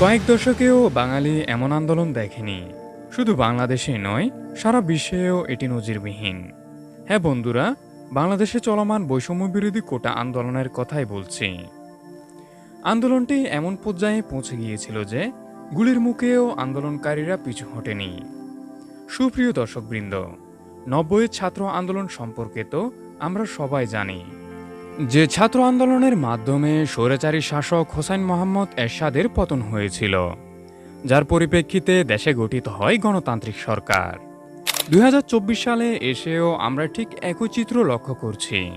কয়েক দশকেও বাঙালি এমন আন্দোলন দেখেনি। শুধু বাংলাদেশে নয়, সারা বিশ্বেও এটি নজিরবিহীন। হ্যাঁ বন্ধুরা, বাংলাদেশে চলমান বৈষম্য বিরোধী কোটা আন্দোলনের কথাই বলছি। আন্দোলনটি এমন পর্যায়ে পৌঁছে গিয়েছিল যে, গুলির মুখেও আন্দোলনকারীরা পিছু হটেনি। সুপ্রিয় দর্শকবৃন্দ, নব্বইয়ের ছাত্র আন্দোলন সম্পর্কে তো আমরা সবাই জানি। যে ছাত্র আন্দোলনের মাধ্যমে স্বৈরাচারী শাসক হোসেন মোহাম্মদ এরশাদের পতন হয়েছিল, যার পরিপ্রেক্ষিতে দেশে গঠিত হয় গণতান্ত্রিক সরকার। দুই হাজার চব্বিশ সালে এসেও আমরা ঠিক একই চিত্র লক্ষ্য করছি।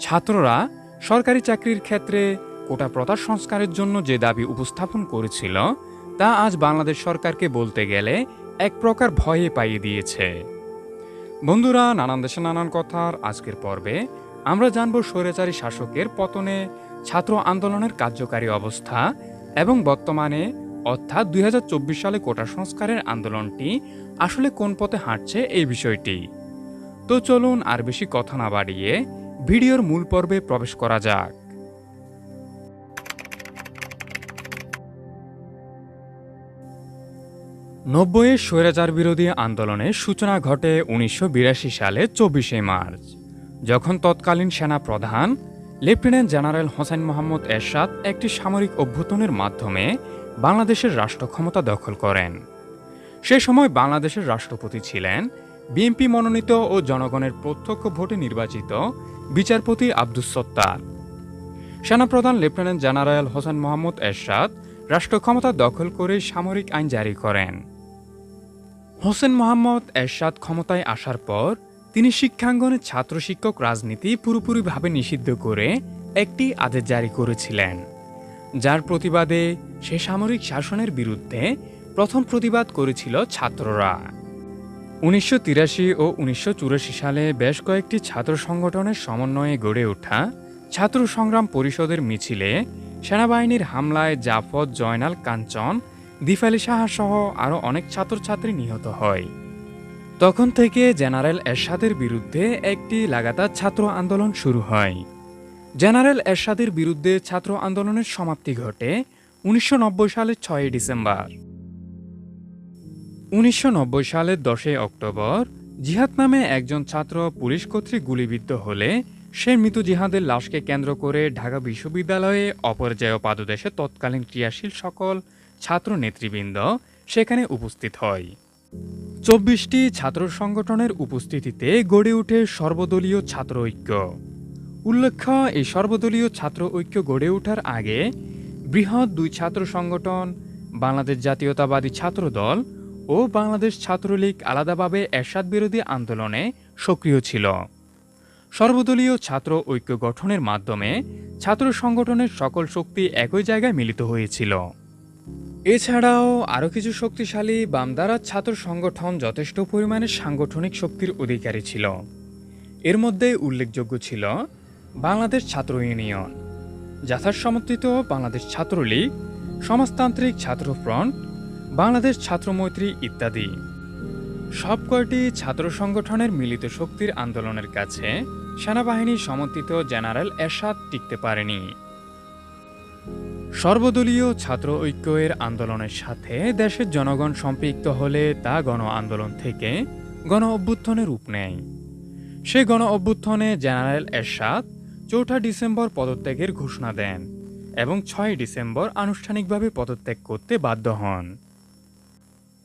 ছাত্ররা সরকারি চাকরির ক্ষেত্রে কোটা প্রথা সংস্কারের জন্য যে দাবি উপস্থাপন করেছিল, তা আজ বাংলাদেশ সরকারকে বলতে গেলে এক প্রকার ভয়ে পাইয়ে দিয়েছে। বন্ধুরা, নানান দেশে নানান কথার আজকের পর্বে আমরা জানব স্বৈরাচারী শাসকের পতনে ছাত্র আন্দোলনের কার্যকারী অবস্থা এবং বর্তমানে, অর্থাৎ দু হাজার চব্বিশ সালে কোটা সংস্কারের আন্দোলনটি আসলে কোন পথে হাঁটছে এই বিষয়টি। তো চলুন আর বেশি কথা না বাড়িয়ে ভিডিওর মূল পর্বে প্রবেশ করা যাক। নব্বইয়ের স্বৈরাচার বিরোধী আন্দোলনের সূচনা ঘটে উনিশশো বিরাশি সালে চব্বিশে মার্চ। যখন তৎকালীন সেনা প্রধান, লেফটেন্যান্ট জেনারেল হোসেন মোহাম্মদ এরশাদ একটি সামরিক অভ্যুত্থানের মাধ্যমে বাংলাদেশের রাষ্ট্র ক্ষমতা দখল করেন। সে সময় বাংলাদেশের রাষ্ট্রপতি ছিলেন বিএনপি মনোনীত ও জনগণের প্রত্যক্ষ ভোটে নির্বাচিত বিচারপতি আব্দুস সত্তার। সেনাপ্রধান লেফটেন্যান্ট জেনারেল হোসেন মোহাম্মদ এরশাদ রাষ্ট্র ক্ষমতা দখল করে সামরিক আইন জারি করেন। হোসেন মোহাম্মদ এরশাদ ক্ষমতায় আসার পর তিনি শিক্ষাঙ্গনে ছাত্র শিক্ষক রাজনীতি পুরোপুরিভাবে নিষিদ্ধ করে একটি আদেশ জারি করেছিলেন, যার প্রতিবাদে সে সামরিক শাসনের বিরুদ্ধে প্রথম প্রতিবাদ করেছিল ছাত্ররা। উনিশশো তিরাশি ও উনিশশো চুরাশি সালে বেশ কয়েকটি ছাত্র সংগঠনের সমন্বয়ে গড়ে ওঠা ছাত্র সংগ্রাম পরিষদের মিছিলে সেনাবাহিনীর হামলায় জাফর জয়নাল কাঞ্চন, দিফালি সাহা সহ আরও অনেক ছাত্রছাত্রী নিহত হয়। তখন থেকে জেনারেল এরশাদের বিরুদ্ধে একটি লাগাতার ছাত্র আন্দোলন শুরু হয়। জেনারেল এরশাদের বিরুদ্ধে ছাত্র আন্দোলনের সমাপ্তি ঘটে উনিশশো নব্বই সালের ছয়ই ডিসেম্বর। উনিশশো নব্বই সালের দশই অক্টোবর, জিহাদ নামে একজন ছাত্র পুলিশ কর্তৃক গুলিবিদ্ধ হলে সে মৃত জিহাদের লাশকে কেন্দ্র করে ঢাকা বিশ্ববিদ্যালয়ে অপর্যায় পাদদেশে তৎকালীন ক্রিয়াশীল সকল ছাত্র নেতৃবৃন্দ সেখানে উপস্থিত হয়। চব্বিশটি ছাত্র সংগঠনের উপস্থিতিতে গড়ে ওঠে সর্বদলীয় ছাত্র ঐক্য। উল্লেখ্য, এই সর্বদলীয় ছাত্র ঐক্য গড়ে ওঠার আগে বৃহৎ দুই ছাত্র সংগঠন, বাংলাদেশ জাতীয়তাবাদী ছাত্র দল ও বাংলাদেশ ছাত্রলীগ আলাদাভাবে এরশাদ বিরোধী আন্দোলনে সক্রিয় ছিল। সর্বদলীয় ছাত্র ঐক্য গঠনের মাধ্যমে ছাত্র সংগঠনের সকল শক্তি একই জায়গায় মিলিত হয়েছিল। এছাড়াও আরও কিছু শক্তিশালী বামদারা ছাত্র সংগঠন যথেষ্ট পরিমাণে সাংগঠনিক শক্তির অধিকারী ছিল। এর মধ্যে উল্লেখযোগ্য ছিল বাংলাদেশ ছাত্র ইউনিয়ন, যথাসমর্থিত বাংলাদেশ ছাত্রলীগ, সমাজতান্ত্রিক ছাত্র ফ্রন্ট, বাংলাদেশ ছাত্র মৈত্রী ইত্যাদি। সব কয়টি ছাত্র সংগঠনের মিলিত শক্তির আন্দোলনের কাছে সেনাবাহিনী সমর্থিত জেনারেল এরশাদ টিকতে পারেনি। সর্বদলীয় ছাত্র ঐক্যের আন্দোলনের সাথে দেশের জনগণ সম্পৃক্ত হলে তা গণ আন্দোলন থেকে গণ অভ্যুত্থানে রূপ নেয়। সে গণ অভ্যুত্থানে জেনারেল এরশাদ চৌঠা ডিসেম্বর পদত্যাগের ঘোষণা দেন এবং ছয় ডিসেম্বর আনুষ্ঠানিকভাবে পদত্যাগ করতে বাধ্য হন।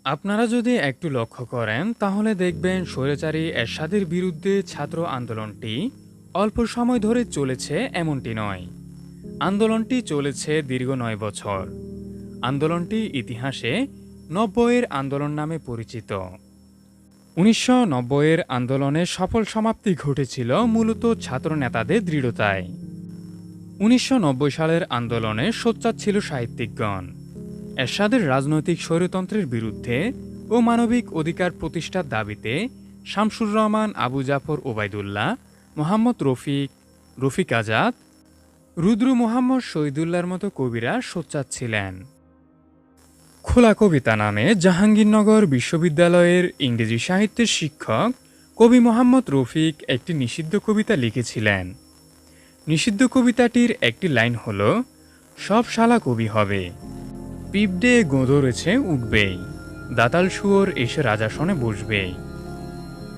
আপনারা যদি একটু লক্ষ্য করেন, তাহলে দেখবেন স্বৈরাচারী এরশাদের বিরুদ্ধে ছাত্র আন্দোলনটি অল্প সময় ধরে চলেছে এমনটি নয়। আন্দোলনটি চলেছে দীর্ঘ নয় বছর। আন্দোলনটি ইতিহাসে নব্বইয়ের আন্দোলন নামে পরিচিত। উনিশশো নব্বইয়ের আন্দোলনের সফল সমাপ্তি ঘটেছিল মূলত ছাত্র নেতাদের দৃঢ়তায়। উনিশশো নব্বই সালের আন্দোলনে সোচ্চার ছিল সাহিত্যিকগণ। এরশাদের রাজনৈতিক স্বৈরতন্ত্রের বিরুদ্ধে ও মানবিক অধিকার প্রতিষ্ঠার দাবিতে শামসুর রহমান, আবু জাফর ওবায়দুল্লাহ, মোহাম্মদ রফিক রফিক আজাদ রুদ্রু মোহাম্মদ শহীদুল্লাহর মতো কবিরা সোচ্চার ছিলেন। খোলা কবিতা নামে জাহাঙ্গীরনগর বিশ্ববিদ্যালয়ের ইংরেজি সাহিত্যের শিক্ষক কবি মোহাম্মদ রফিক একটি নিষিদ্ধ কবিতা লিখেছিলেন। নিষিদ্ধ কবিতাটির একটি লাইন হল, সব শালা কবি হবে। পিপডে গোঁদরেছে উঠবেই। দাতাল শুয়োর এসে রাজাসনে বসবেই।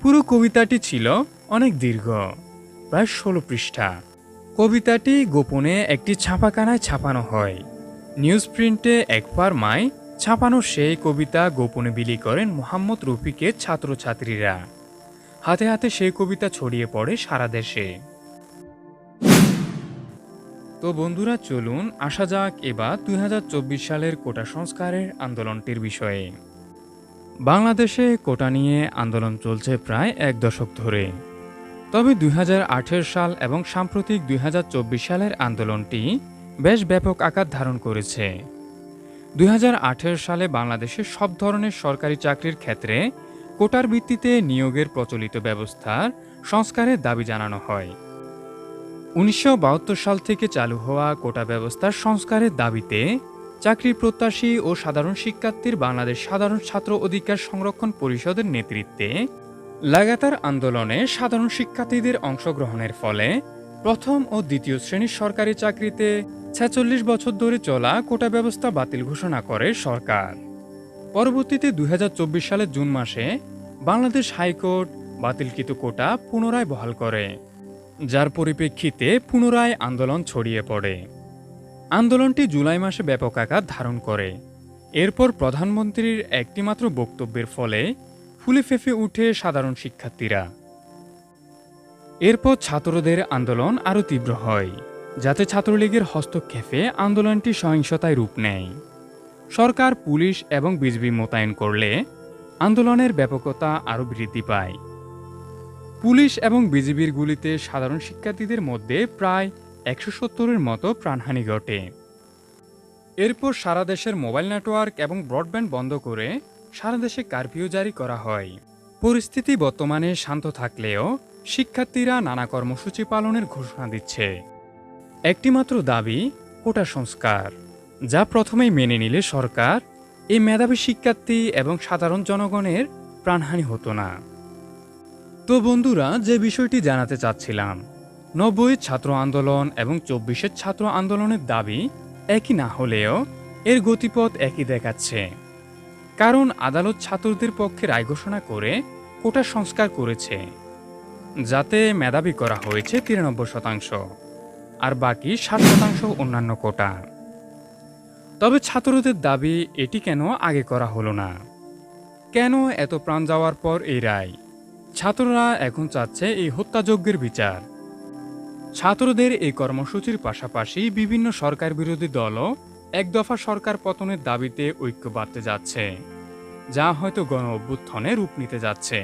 পুরো কবিতাটি ছিল অনেক দীর্ঘ, প্রায় ষোলো পৃষ্ঠা। কবিতাটি গোপনে একটি ছাপাখানায় ছাপানো হয়। নিউজ প্রিন্টে একবার মায় ছাপানো সেই কবিতা গোপনে বিলি করেন মোহাম্মদ রফিকের ছাত্রছাত্রীরা। হাতে হাতে সেই কবিতা ছড়িয়ে পড়ে সারা দেশে। তো বন্ধুরা, চলুন আসা যাক এবার দুই হাজার চব্বিশ সালের কোটা সংস্কারের আন্দোলনটির বিষয়ে। বাংলাদেশে কোটা নিয়ে আন্দোলন চলছে প্রায় এক দশক ধরে। তবে দুই হাজার আঠেরো সাল এবং সাম্প্রতিক দুই হাজার চব্বিশ সালের আন্দোলনটি বেশ ব্যাপক আকার ধারণ করেছে। দুই হাজার আঠেরো সালে বাংলাদেশের সব ধরনের সরকারি চাকরির ক্ষেত্রে কোটার ভিত্তিতে নিয়োগের প্রচলিত ব্যবস্থার সংস্কারের দাবি জানানো হয়। উনিশশো বাহাত্তর সাল থেকে চালু হওয়া কোটা ব্যবস্থার সংস্কারের দাবিতে চাকরি প্রত্যাশী ও সাধারণ শিক্ষার্থীর বাংলাদেশ সাধারণ ছাত্র অধিকার সংরক্ষণ পরিষদের নেতৃত্বে লাগাতার আন্দোলনে সাধারণ শিক্ষার্থীদের অংশগ্রহণের ফলে প্রথম ও দ্বিতীয় শ্রেণির সরকারি চাকরিতে ছেচল্লিশ বছর ধরে চলা কোটা ব্যবস্থা বাতিল ঘোষণা করে সরকার। পরবর্তীতে দুই সালের জুন মাসে বাংলাদেশ হাইকোর্ট বাতিলকৃত কোটা পুনরায় বহাল করে, যার পরিপ্রেক্ষিতে পুনরায় আন্দোলন ছড়িয়ে পড়ে। আন্দোলনটি জুলাই মাসে ব্যাপক আকার ধারণ করে। এরপর প্রধানমন্ত্রীর একটিমাত্র বক্তব্যের ফলে ফুলে ফেঁপে উঠে সাধারণ শিক্ষার্থীরা। এরপর ছাত্রদের আন্দোলন আরও তীব্র হয়, যাতে ছাত্রলীগের হস্তক্ষেপে আন্দোলনটি সহিংসতায় রূপ নেয়। সরকার, পুলিশ এবং বিজিবি মোতায়েন করলে আন্দোলনের ব্যাপকতা আরও বৃদ্ধি পায়। পুলিশ এবং বিজিবির গুলিতে সাধারণ শিক্ষার্থীদের মধ্যে প্রায় একশো সত্তরের মতো প্রাণহানি ঘটে। এরপর সারা দেশের মোবাইল নেটওয়ার্ক এবং ব্রডব্যান্ড বন্ধ করে সারা দেশে কারফিউ জারি করা হয়। পরিস্থিতি বর্তমানে শান্ত থাকলেও শিক্ষার্থীরা নানা কর্মসূচি পালনের ঘোষণা দিচ্ছে। একটিমাত্র দাবি, কোটা সংস্কার, যা প্রথমেই মেনে নিলে সরকার এই মেধাবী শিক্ষার্থী এবং সাধারণ জনগণের প্রাণহানি হতো না। তো বন্ধুরা, যে বিষয়টি জানাতে চাচ্ছিলাম, নব্বই ছাত্র আন্দোলন এবং চব্বিশের ছাত্র আন্দোলনের দাবি একই না হলেও এর গতিপথ একই দেখাচ্ছে। কারণ আদালত ছাত্রদের পক্ষে রায় ঘোষণা করে কোটা সংস্কার করেছে, যাতে মেধাবী করা হয়েছে তিরানব্বই শতাংশ, আর বাকি ষাট শতাংশ অন্যান্য কোটা। তবে ছাত্রদের দাবি, এটি কেন আগে করা হলো না? কেন এত প্রাণ যাওয়ার পর এই রায়? ছাত্ররা এখন চাচ্ছে এই হত্যাযজ্ঞের বিচার। ছাত্রদের এই কর্মসূচির পাশাপাশি বিভিন্ন সরকার বিরোধী দলও এক দফা সরকার পতনের দাবিতে ঐক্য বাড়তে যাচ্ছে, যা হয়তো গণ অভ্যুত্থানে রূপ নিতে যাচ্ছে।